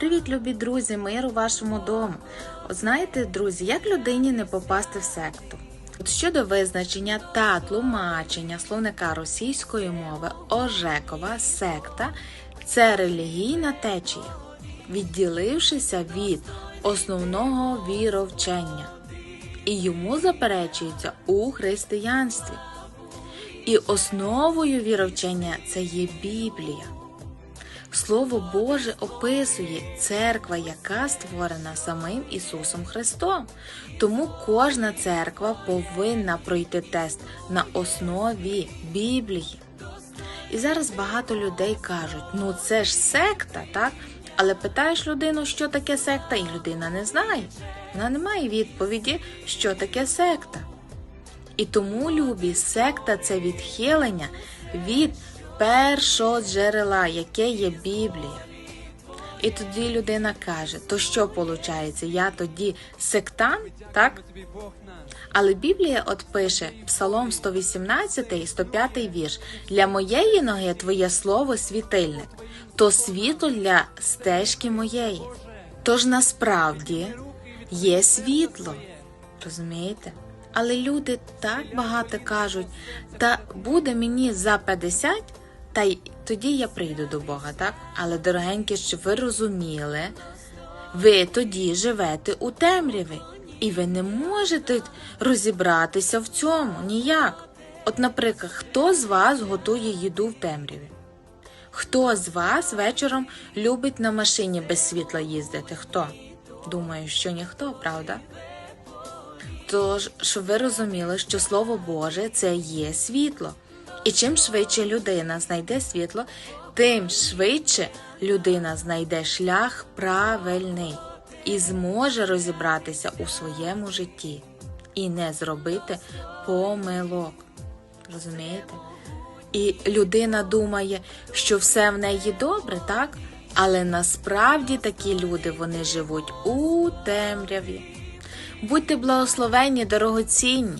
Привіт, любі друзі, мир у вашому дому. От знаєте, друзі, як людині не попасти в секту? От щодо визначення та тлумачення словника російської мови Ожекова секта це релігійна течія, відділившися від основного віровчення, і йому заперечується у християнстві. І основою віровчення це є Біблія. Слово Боже описує церква, яка створена самим Ісусом Христом. Тому кожна церква повинна пройти тест на основі Біблії. І зараз багато людей кажуть: ну це ж секта, так? Але питаєш людину, що таке секта, і людина не знає. Вона не має відповіді, що таке секта. І тому, любі, секта це відхилення від першого джерела, яке є Біблія. І тоді людина каже: то що виходить? Я тоді сектант, так? Але Біблія от пише Псалом 118, 105 вірш: Для моєї ноги твоє слово світильник, то світло для стежки моєї. Тож насправді є світло. Розумієте? Але люди так багато кажуть, та буде мені за 50, та й тоді я прийду до Бога, так? Але, дорогенькі, щоб ви розуміли, ви тоді живете у темряві, і ви не можете розібратися в цьому ніяк. От, наприклад, хто з вас готує їду в темряві? Хто з вас вечором любить на машині без світла їздити? Хто? Думаю, що ніхто, правда? Тож, щоб ви розуміли, що Слово Боже це є світло. І чим швидше людина знайде світло, тим швидше людина знайде шлях правильний і зможе розібратися у своєму житті і не зробити помилок. Розумієте? І людина думає, що все в неї добре, так? Але насправді такі люди вони живуть у темряві. Будьте благословенні, дорогоцінні.